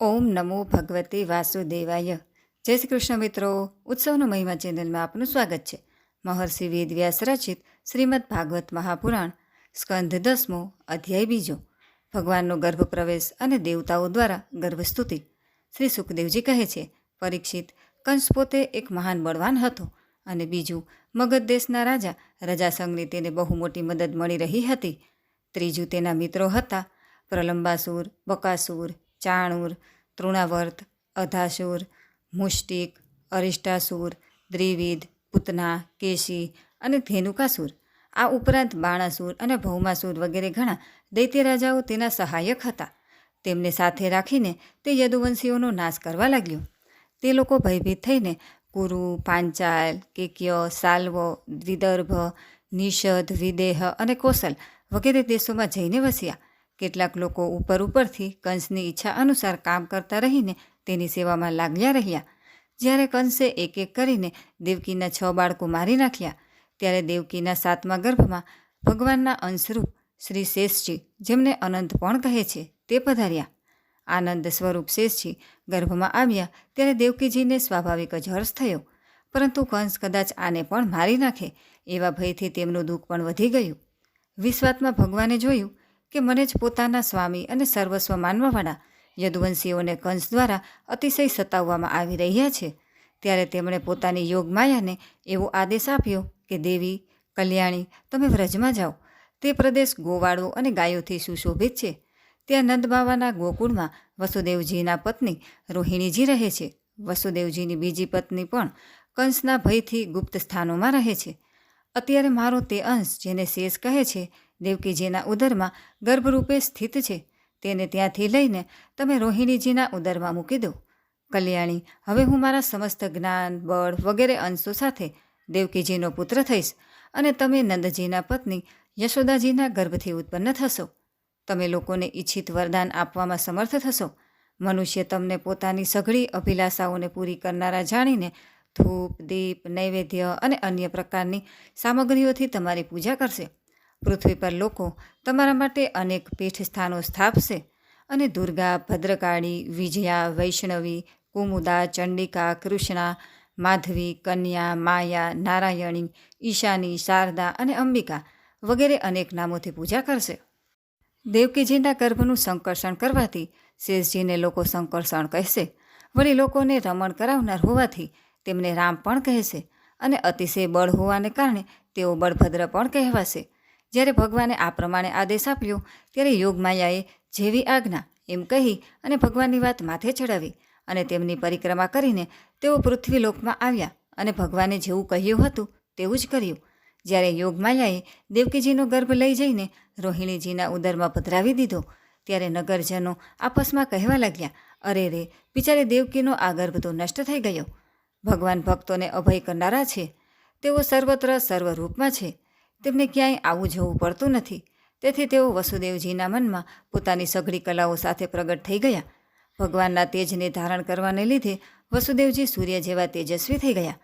ઓમ નમો ભગવતે વાસુદેવાય. જય શ્રી કૃષ્ણ મિત્રો. ઉત્સવનો મહિમા ચેનલમાં આપનું સ્વાગત છે. મહર્ષિ વેદવ્યાસ રચિત શ્રીમદ ભાગવત મહાપુરાણ સ્કંધ દસમો અધ્યાય બીજો. ભગવાનનો ગર્ભ પ્રવેશ અને દેવતાઓ દ્વારા ગર્ભસ્તુતિ. શ્રી સુખદેવજી કહે છે, પરીક્ષિત કંસ પોતે એક મહાન બળવાન હતો અને બીજું મગધ દેશના રાજા રજાસંગની તેને બહુ મોટી મદદ મળી રહી હતી. ત્રીજું તેના મિત્રો હતા પ્રલંબાસુર, બકાસુર ચાણુર, તૃણાવર્ત, અધાસુર, મુષ્ટિક, અરિષ્ટાસુર દ્રિવિધ પૂતના કેશી અને ધેનુકાસુર. આ ઉપરાંત બાણાસુર અને ભૌમાસુર વગેરે ઘણા દૈત્ય રાજાઓ તેના સહાયક હતા. તેમને સાથે રાખીને તે યદુવંશીઓનો નાશ કરવા લાગ્યો. તે લોકો ભયભીત થઈને કુરુ, પાંચાલ, કેક્ય, સાલ્વ વિદર્ભ નિષદ, વિદેહ અને કોસલ વગેરે દેશોમાં જઈને વસ્યા. કેટલાક લોકો ઉપર ઉપરથી કંસની ઈચ્છા અનુસાર કામ કરતા રહીને તેની સેવામાં લાગ્યા રહ્યા. જ્યારે કંસે એક એક કરીને દેવકીના છ બાળકો મારી નાખ્યા, ત્યારે દેવકીના સાતમા ગર્ભમાં ભગવાનના અંશરૂપ શ્રી શેષજી, જેમને અનંત પણ કહે છે, તે પધાર્યા. આનંદ સ્વરૂપ શેષજી ગર્ભમાં આવ્યા ત્યારે દેવકીજીને સ્વાભાવિક જ હર્ષ થયો. પરંતુ કંસ કદાચ આને પણ મારી નાખે, એવા ભયથી તેમનું દુઃખ પણ વધી ગયું. વિશ્વાત્મા ભગવાને જોયું કે મને જ પોતાના સ્વામી અને સર્વસ્વ માનવાવાળા યદુવંશીઓને કંસ દ્વારા અતિશય સતાવવામાં આવી રહ્યા છે. ત્યારે તેમણે પોતાની યોગમાયાને એવો આદેશ આપ્યો કે, દેવી, કલ્યાણી, તમે વ્રજમાં જાઓ. તે પ્રદેશ ગોવાળો અને ગાયોથી સુશોભિત છે. ત્યાં નંદબાવાના ગોકુળમાં વસુદેવજીના પત્ની રોહિણીજી રહે છે. વસુદેવજીની બીજી પત્ની પણ કંસના ભયથી ગુપ્ત સ્થાનોમાં રહે છે. અત્યારે મારો તે અંશ જેને શેષ કહે છે દેવકીજીના ઉદરમાં ગર્ભરૂપે સ્થિત છે. તેને ત્યાંથી લઈને તમે રોહિણીજીના ઉદરમાં મૂકી દો. કલ્યાણી, હવે હું મારા સમસ્ત જ્ઞાન, બળ વગેરે અંશો સાથે દેવકીજીનો પુત્ર થઈશ અને તમે નંદજીના પત્ની યશોદાજીના ગર્ભથી ઉત્પન્ન થશો. તમે લોકોને ઈચ્છિત વરદાન આપવામાં સમર્થ થશો. મનુષ્ય તમને પોતાની સઘળી અભિલાષાઓને પૂરી કરનારા જાણીને ધૂપ, દીપ, નૈવેદ્ય અને અન્ય પ્રકારની સામગ્રીઓથી તમારી પૂજા કરશે. પૃથ્વી પર લોકો તમારા માટે અનેક પીઠ સ્થાનો સ્થાપશે અને દુર્ગા, ભદ્રકાળી, વિજયા, વૈષ્ણવી, કુમુદા, ચંડિકા, કૃષ્ણા, માધવી, કન્યા, માયા, નારાયણી, ઈશાની, શારદા અને અંબિકા વગેરે અનેક નામોથી પૂજા કરશે. દેવકીજીના ગર્ભનું સંકર્ષણ કરવાથી શેષજીને લોકો સંકર્ષણ કહેશે. વળી લોકોને રમણ કરાવનાર હોવાથી તેમને રામ પણ કહેશે અને અતિશય બળ હોવાને કારણે તેઓ બળભદ્ર પણ કહેવાશે. જ્યારે ભગવાને આ પ્રમાણે આદેશ આપ્યો, ત્યારે યોગમાયાએ જેવી આજ્ઞા એમ કહી અને ભગવાનની વાત માથે ચડાવી અને તેમની પરિક્રમા કરીને તેઓ પૃથ્વીલોકમાં આવ્યા અને ભગવાને જેવું કહ્યું હતું તેવું જ કર્યું. જ્યારે યોગમાયાએ દેવકીજીનો ગર્ભ લઈ જઈને રોહિણીજીના ઉદરમાં પધરાવી દીધો, ત્યારે નગરજનો આપસમાં કહેવા લાગ્યા, અરે રે, બિચારે દેવકીનો આ ગર્ભ તો નષ્ટ થઈ ગયો. ભગવાન ભક્તોને અભય કરનારા છે. તેઓ સર્વત્ર સર્વરૂપમાં છે. તેમને ક્યાંય આવું જવું પડતું નથી. તેથી તેઓ વસુદેવજીના મનમાં પોતાની સઘળી કલાઓ સાથે પ્રગટ થઈ ગયા. ભગવાનના તેજને ધારણ કરવાને લીધે વસુદેવજી સૂર્ય જેવા તેજસ્વી થઈ ગયા.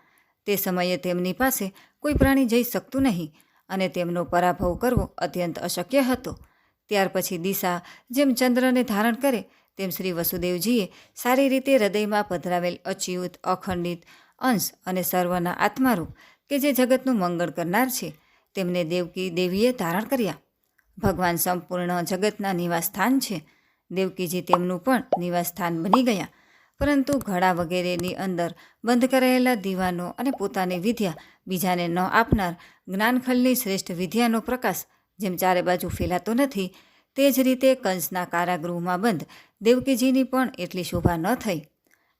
તે સમયે તેમની પાસે કોઈ પ્રાણી જઈ શકતું નહીં અને તેમનો પરાભવ કરવો અત્યંત અશક્ય હતો. ત્યાર પછી દિશા જેમ ચંદ્રને ધારણ કરે, તેમ શ્રી વસુદેવજીએ સારી રીતે હૃદયમાં પધરાવેલ અચ્યુત, અખંડિત અંશ અને સર્વના આત્મારૂપ, કે જે જગતનું મંગળ કરનાર છે તેમને દેવકી દેવીએ ધારણ કર્યા. ભગવાન સંપૂર્ણ જગતના નિવાસસ્થાન છે. દેવકીજી તેમનું પણ નિવાસસ્થાન બની ગયા. પરંતુ ઘડા વગેરેની અંદર બંધ કરાયેલા દીવાનો અને પોતાની વિદ્યા બીજાને ન આપનાર જ્ઞાનખલની શ્રેષ્ઠ વિદ્યાનો પ્રકાશ જેમ ચારે બાજુ ફેલાતો નથી, તે જ રીતે કંસના કારાગૃહમાં બંધ દેવકીજીની પણ એટલી શોભા ન થઈ.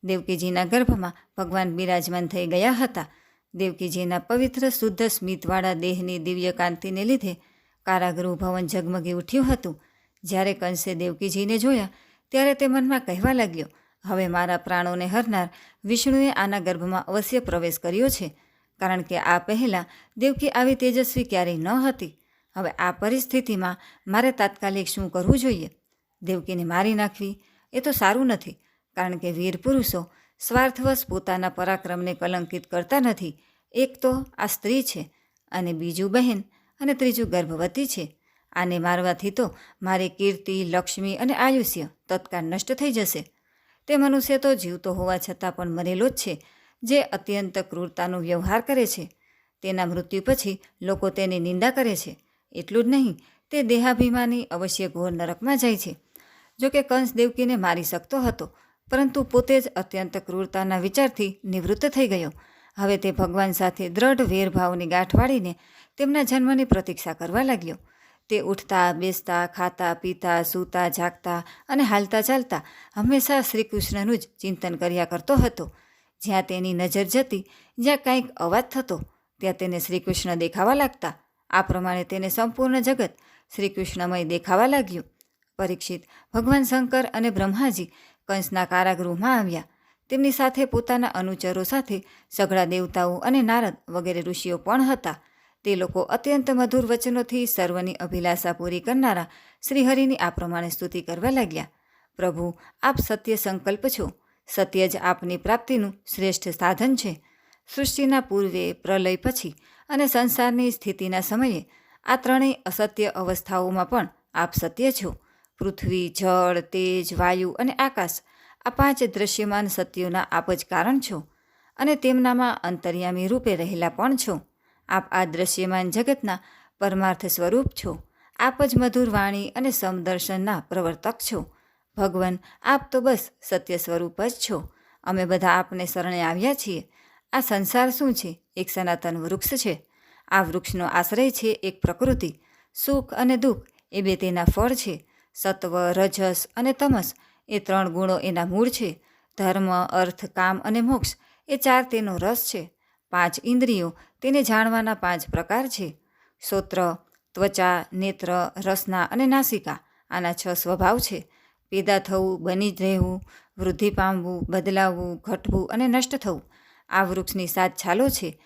દેવકીજીના ગર્ભમાં ભગવાન બિરાજમાન થઈ ગયા હતા. દેવકીજીના પવિત્ર શુદ્ધ સ્મિતવાળા દેહની દિવ્ય કાંતિને લીધે કારાગૃહ ભવન ઝગમગી ઉઠ્યું હતું. જ્યારે કંસે દેવકીજીને જોયા, ત્યારે તે મનમાં કહેવા લાગ્યો, હવે મારા પ્રાણોને હરનાર વિષ્ણુએ આના ગર્ભમાં અવશ્ય પ્રવેશ કર્યો છે. કારણ કે આ પહેલાં દેવકી આવી તેજસ્વી ક્યારેય ન હતી. હવે આ પરિસ્થિતિમાં મારે તાત્કાલિક શું કરવું જોઈએ? દેવકીને મારી નાખવી એ તો સારું નથી. કારણ કે વીર પુરુષો સ્વાર્થવશ પોતાના પરાક્રમને કલંકિત કરતા નથી. એક તો આ સ્ત્રી છે અને બીજું બહેન અને ત્રીજું ગર્ભવતી છે. આને મારવાથી તો મારી કીર્તિ, લક્ષ્મી અને આયુષ્ય તત્કાળ નષ્ટ થઈ જશે. તે મનુષ્ય તો જીવતો હોવા છતાં પણ મરેલો જ છે, જે અત્યંત ક્રૂરતાનો વ્યવહાર કરે છે. તેના મૃત્યુ પછી લોકો તેની નિંદા કરે છે. એટલું જ નહીં, તે દેહાભિમાની અવશ્ય ઘોર નરકમાં જાય છે. જોકે કંસ દેવકીને મારી શકતો હતો પરંતુ પોતે જ અત્યંત ક્રૂરતાના વિચારથી નિવૃત્ત થઈ ગયો. હવે તે ભગવાન સાથે દ્રઢ વેરભાવની ગાંઠ વાળીને તેમના જન્મની પ્રતીક્ષા કરવા લાગ્યો. તે ઉઠતા, બેસતા, ખાતા, પીતા, સૂતા, જાગતા અને હાલતા ચાલતા હંમેશા શ્રીકૃષ્ણનું જ ચિંતન કર્યા કરતો હતો. જ્યાં તેની નજર જતી, જ્યાં કંઈક અવાજ થતો, ત્યાં તેને શ્રી કૃષ્ણ દેખાવા લાગતા. આ પ્રમાણે તેને સંપૂર્ણ જગત શ્રી કૃષ્ણમય દેખાવા લાગ્યું. પરીક્ષિત ભગવાન શંકર અને બ્રહ્માજી કંસના કારાગૃહમાં આવ્યા. તેમની સાથે પોતાના અનુચરો સાથે સઘળા દેવતાઓ અને નારદ વગેરે ઋષિઓ પણ હતા. તે લોકો અત્યંત મધુર વચનોથી સર્વની અભિલાષા પૂરી કરનારા શ્રીહરિની આ પ્રમાણે સ્તુતિ કરવા લાગ્યા. પ્રભુ, આપ સત્ય સંકલ્પ છો. સત્ય જ આપની પ્રાપ્તિનું શ્રેષ્ઠ સાધન છે. સૃષ્ટિના પૂર્વે, પ્રલય પછી અને સંસારની સ્થિતિના સમયે આ ત્રણેય અસત્ય અવસ્થાઓમાં પણ આપ સત્ય છો. પૃથ્વી, જળ, તેજ, વાયુ અને આકાશ આ પાંચ દ્રશ્યમાન સત્યોના આપ જ કારણ છો અને તેમનામાં અંતર્યામી રૂપે રહેલા પણ છો. આપ આ દ્રશ્યમાન જગતના પરમાર્થ સ્વરૂપ છો. આપ જ મધુર વાણી અને સમદર્શનના પ્રવર્તક છો. ભગવાન, આપ તો બસ સત્ય સ્વરૂપ જ છો. અમે બધા આપને શરણે આવ્યા છીએ. આ સંસાર શું છે? એક સનાતન વૃક્ષ છે. આ વૃક્ષનો આશ્રય છે એક પ્રકૃતિ. સુખ અને દુઃખ એ બે તેના ફળ છે. સત્વ, રજસ અને તમસ એ ત્રણ ગુણો એના મૂળ છે. ધર્મ, અર્થ, કામ અને મોક્ષ એ ચાર તેનો રસ છે. પાંચ ઇન્દ્રિયો તેને જાણવાના પાંચ પ્રકાર છે. શ્રોત્ર ત્વચા, નેત્ર, રસના અને નાસિકા આના છ સ્વભાવ છે. પેદા થવું, બની રહેવું, વૃદ્ધિ પામવું, બદલાવવું, ઘટવું અને નષ્ટ થવું આ વૃક્ષની સાત છાલો છે.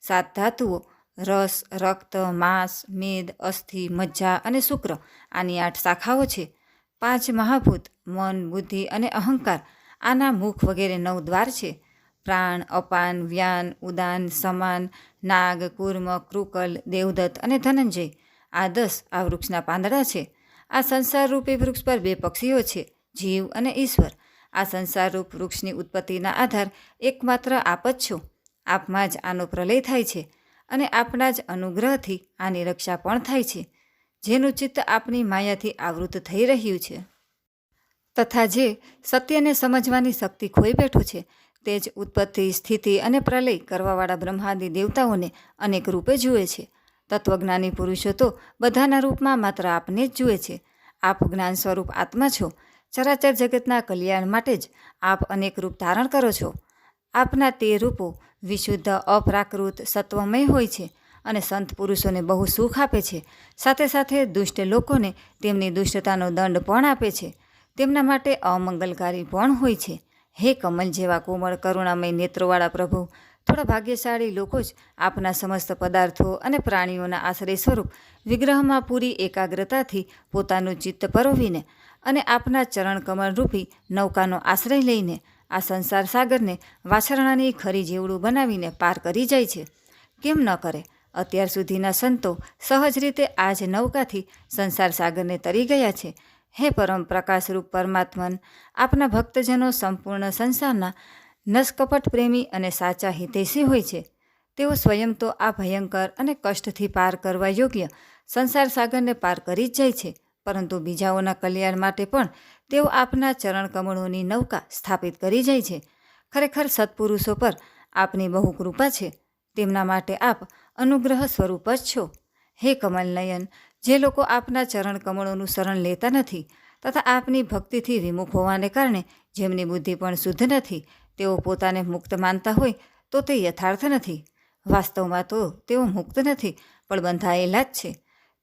સાત ધાતુઓ રસ, રક્ત, માંસ, મેદ, અસ્થિ, મજ્જા અને શુક્ર આની આઠ શાખાઓ છે. પાંચ મહાભૂત, મન, બુદ્ધિ અને અહંકાર આના મુખ વગેરે નવ દ્વાર છે. પ્રાણ, અપાન, વ્યાન, ઉદાન, સમાન, નાગ, કુર્મ, કૃકલ, દેવદત્ત અને ધનંજય આ દસ આ વૃક્ષના પાંદડા છે. આ સંસારરૂપી વૃક્ષ પર બે પક્ષીઓ છે, જીવ અને ઈશ્વર. આ સંસારરૂપ વૃક્ષની ઉત્પત્તિના આધાર એકમાત્ર આપ જ છો. આપમાં જ આનો પ્રલય થાય છે. અને આપના જ અનુગ્રહથી આની રક્ષા પણ થાય છે, જેનું ચિત્ત આપની માયાથી આવૃત થઈ રહ્યું છે. તથા જે સત્યને સમજવાની શક્તિ ખોઈ બેઠું છે, તે જ ઉત્પત્તિ, સ્થિતિ અને પ્રલય કરવાવાળા બ્રહ્માદિ દેવતાઓને અનેક રૂપે જુએ છે. તત્વજ્ઞાની પુરુષો તો બધાના રૂપમાં માત્ર આપને જ જુએ છે. આપ જ્ઞાન સ્વરૂપ આત્મા છો. ચરાચર જગતના કલ્યાણ માટે જ આપ અનેક રૂપ ધારણ કરો છો. આપના તે રૂપો વિશુદ્ધ, અપ્રાકૃત, સત્વમય હોય છે અને સંત પુરુષોને બહુ સુખ આપે છે. સાથે સાથે દુષ્ટ લોકોને તેમની દુષ્ટતાનો દંડ પણ આપે છે. તેમના માટે અમંગલકારી પણ હોય છે. હે કમલ જેવા કોમળ, કરુણામય નેત્રોવાળા પ્રભુ, થોડા ભાગ્યશાળી લોકો જ આપના સમસ્ત પદાર્થો અને પ્રાણીઓના આશ્રય સ્વરૂપ વિગ્રહમાં પૂરી એકાગ્રતાથી પોતાનું ચિત્ત પરોવીને અને આપના ચરણ કમળરૂપી નૌકાનો આશ્રય લઈને આ સંસાર સાગરને વાછરણાની ખરી જેવડું બનાવીને પાર કરી જાય છે. કેમ ન કરે? અત્યાર સુધીના સંતો સહજ રીતે આ જ નૌકાથી સંસાર સાગરને તરી ગયા છે. હે પરમ પ્રકાશરૂપ પરમાત્મન, આપના ભક્તજનો સંપૂર્ણ સંસારના નસકપટ પ્રેમી અને સાચા હિતેશી હોય છે. તેઓ સ્વયં તો આ ભયંકર અને કષ્ટથી પાર કરવા યોગ્ય સંસાર સાગરને પાર કરી જ જાય છે. પરંતુ બીજાઓના કલ્યાણ માટે પણ તેઓ આપના ચરણ કમળોની નૌકા સ્થાપિત કરી જાય છે. ખરેખર સત્પુરુષો પર આપની બહુ કૃપા છે. તેમના માટે આપ અનુગ્રહ સ્વરૂપ જ છો. હે કમલનયન જે લોકો આપના ચરણ કમળોનું શરણ લેતા નથી તથા આપની ભક્તિથી વિમુખ હોવાને કારણે જેમની બુદ્ધિ પણ શુદ્ધ નથી, તેઓ પોતાને મુક્ત માનતા હોય તો તે યથાર્થ નથી. વાસ્તવમાં તો તેઓ મુક્ત નથી, પણ બંધાયેલા જ છે.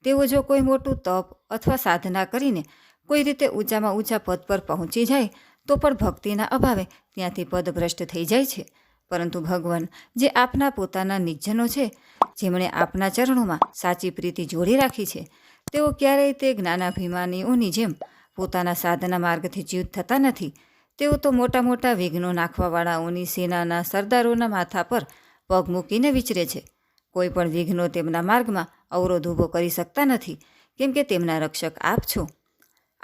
તેઓ જો કોઈ મોટું તપ અથવા સાધના કરીને કોઈ રીતે ઊંચામાં ઊંચા પદ પર પહોંચી જાય, તો પણ ભક્તિના અભાવે ત્યાંથી પદભ્રષ્ટ થઈ જાય છે. પરંતુ ભગવાન, જે આપના પોતાના નિજ્જનો છે, જેમણે આપના ચરણોમાં સાચી પ્રીતિ જોડી રાખી છે, તેઓ ક્યારેય તે જ્ઞાનાભિમાનીઓની જેમ પોતાના સાધના માર્ગથી ચ્યુત થતા નથી. તેઓ તો મોટા મોટા વિઘ્નો નાખવાવાળાઓની સેનાના સરદારોના માથા પર પગ મૂકીને વિચરે છે. કોઈ પણ વિઘ્નો તેમના માર્ગમાં અવરોધ ઊભો કરી શકતા નથી, કેમ કે તેમના રક્ષક આપ છો.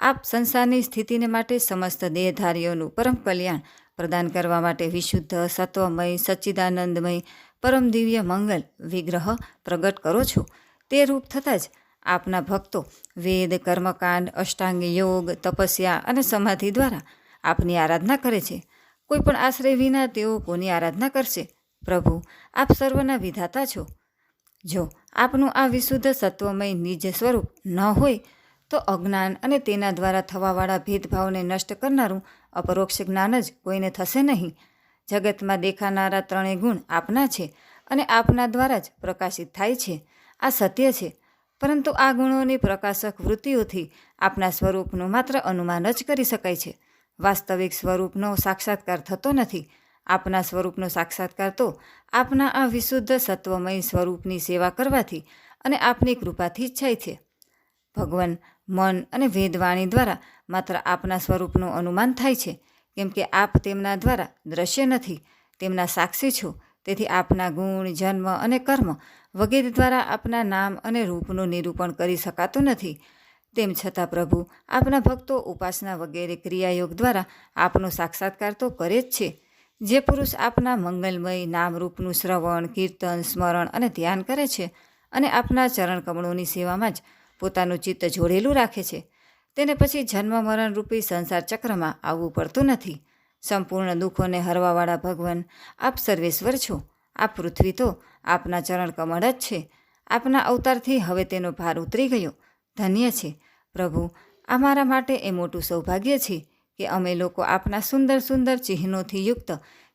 આપ સંસારની સ્થિતિને માટે સમસ્ત દેહધારીઓનું પરમ કલ્યાણ પ્રદાન કરવા માટે વિશુદ્ધ, સત્વમય, સચ્ચિદાનંદમય, પરમ દિવ્ય મંગલ, વિગ્રહ પ્રગટ કરો છો. તે રૂપ થતાં જ આપના ભક્તો વેદ, કર્મકાંડ, અષ્ટાંગ યોગ, તપસ્યા અને સમાધિ દ્વારા આપની આરાધના કરે છે. કોઈ પણ આશ્રય વિના તેઓ કોની આરાધના કરશે. પ્રભુ, આપ સર્વના વિધાતા છો. જો આપનું આ વિશુદ્ધ સત્વમય નિજ સ્વરૂપ ન હોય, તો અજ્ઞાન અને તેના દ્વારા થવાવાળા ભેદભાવને નષ્ટ કરનારું અપરોક્ષ જ્ઞાન જ કોઈને થશે નહીં. જગતમાં દેખાનારા ત્રણેય ગુણ આપના છે અને આપના દ્વારા જ પ્રકાશિત થાય છે. આ સત્ય છે, પરંતુ આ ગુણોની પ્રકાશક વૃત્તિઓથી આપના સ્વરૂપનું માત્ર અનુમાન જ કરી શકાય છે. વાસ્તવિક સ્વરૂપનો સાક્ષાત્કાર થતો નથી આપના સ્વરૂપનો સાક્ષાત્કાર તો આપના આ વિશુદ્ધ સત્વમય સ્વરૂપની સેવા કરવાથી અને આપની કૃપાથી જ થાય છે. ભગવાન મન અને વેદવાણી દ્વારા માત્ર આપના સ્વરૂપનું અનુમાન થાય છે, કેમ કે આપ તેમના દ્વારા દ્રશ્ય નથી. તેમના સાક્ષી છો, તેથી આપના ગુણ, જન્મ અને કર્મ વગેરે દ્વારા આપના નામ અને રૂપનું નિરૂપણ કરી શકાતું નથી. તેમ છતાં પ્રભુ, આપના ભક્તો ઉપાસના વગેરે ક્રિયાયોગ દ્વારા આપનો સાક્ષાત્કાર તો કરે જ છે. જે પુરુષ આપના મંગલમય નામરૂપનું શ્રવણ, કીર્તન, સ્મરણ અને ધ્યાન કરે છે અને આપના ચરણ કમળોની સેવામાં જ પોતાનું ચિત્ત જોડેલું રાખે છે, તેને પછી જન્મ, મરણ રૂપી સંસાર ચક્રમાં આવવું પડતું નથી. સંપૂર્ણ દુઃખોને હરવાવાળા ભગવાન, આપ સર્વેશ્વર છો આ પૃથ્વી તો આપના ચરણ કમળ જ છે. આપના અવતારથી હવે તેનો ભાર ઉતરી ગયો. ધન્ય છે. પ્રભુ, આ મારા માટે એ મોટું સૌભાગ્ય છે. કે અમે લોકો આપના સુંદર સુંદર ચિહ્નોથી યુક્ત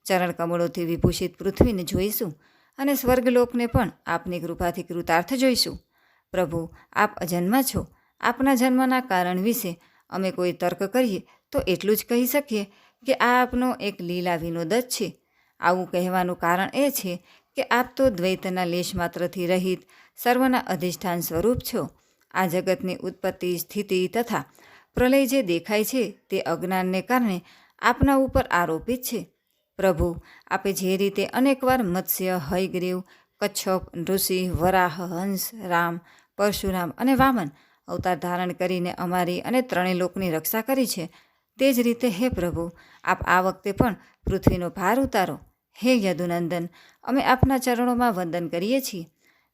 ચરણ કમળોથી વિભૂષિત પૃથ્વીને જોઈશું અને સ્વર્ગલોકને પણ આપની કૃપાથી કૃતાર્થ જોઈશું. પ્રભુ, આપ અજન્મા છો. આપના જન્મના કારણ વિશે અમે કોઈ તર્ક કરીએ તો એટલું જ કહી શકીએ કે આ આપનો એક લીલા વિનોદ જ છે. આવું કહેવાનું કારણ એ છે કે આપ તો દ્વૈતના લેશ માત્રથી રહિત સર્વના અધિષ્ઠાન સ્વરૂપ છો. આ જગતની ઉત્પત્તિ, સ્થિતિ તથા પ્રલય જે દેખાય છે તે અજ્ઞાનને કારણે આપના ઉપર આરોપિત છે. પ્રભુ, આપે જે રીતે અનેકવાર મત્સ્ય, હયગ્રીવ, કચ્છપ ઋષિ વરાહ, હંસ, રામ, પરશુરામ અને વામન અવતાર ધારણ કરીને અમારી અને ત્રણેય લોકની રક્ષા કરી છે. તે જ રીતે હે પ્રભુ, આપ આ વખતે પણ પૃથ્વીનો ભાર ઉતારો. હે યદુનંદન, અમે આપના ચરણોમાં વંદન કરીએ છીએ.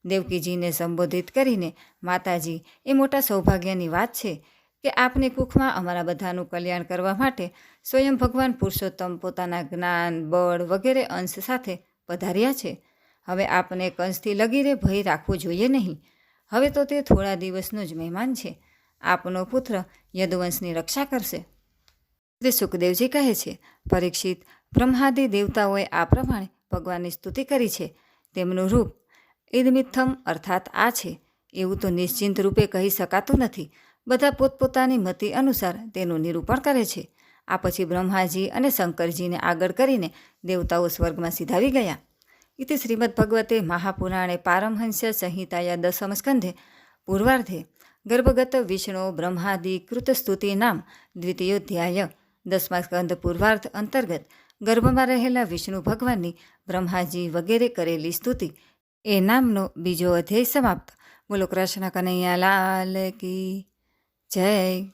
દેવકીજીને સંબોધિત કરીને માતાજી, એ મોટા સૌભાગ્યની વાત છે. કે આપની કુખમાં અમારા બધાનું કલ્યાણ કરવા માટે સ્વયં ભગવાન પુરુષોત્તમ પોતાના જ્ઞાન, બળ વગેરે અંશ સાથે પધાર્યા છે. હવે આપને કંસથી લગીરે ભય રાખવો જોઈએ નહીં. હવે તો તે થોડા દિવસનો જ મહેમાન છે. આપનો પુત્ર યદુવંશની રક્ષા કરશે. શ્રી સુખદેવજી કહે છે, પરીક્ષિત બ્રહ્માદિ દેવતાઓએ આ પ્રમાણે ભગવાનની સ્તુતિ કરી છે. તેમનું રૂપ ઈદમિથમ અર્થાત આ છે. એવું તો નિશ્ચિંત રૂપે કહી શકાતું નથી. બધા પોતપોતાની મતિ અનુસાર તેનું નિરૂપણ કરે છે. આ પછી બ્રહ્માજી અને શંકરજીને આગળ કરીને દેવતાઓ સ્વર્ગમાં સીધાવી ગયા. ઇતિ શ્રીમદ ભગવતે મહાપુરાણે પારમહંસ્ય સંહિતાયા દસમ સ્કંધે પૂર્વાર્ધે ગર્ભગત વિષ્ણુ બ્રહ્માદિ કૃતસ્તુતિ નામ દ્વિતીયોધ્યાય દસમા સ્કંધ પૂર્વાર્ધ અંતર્ગત ગર્ભમાં રહેલા વિષ્ણુ ભગવાનની બ્રહ્માજી વગેરે કરેલી સ્તુતિ એ નામનો બીજો અધ્યાય સમાપ્ત. બોલો કૃષ્ણ કનૈયા લાલ કી. જય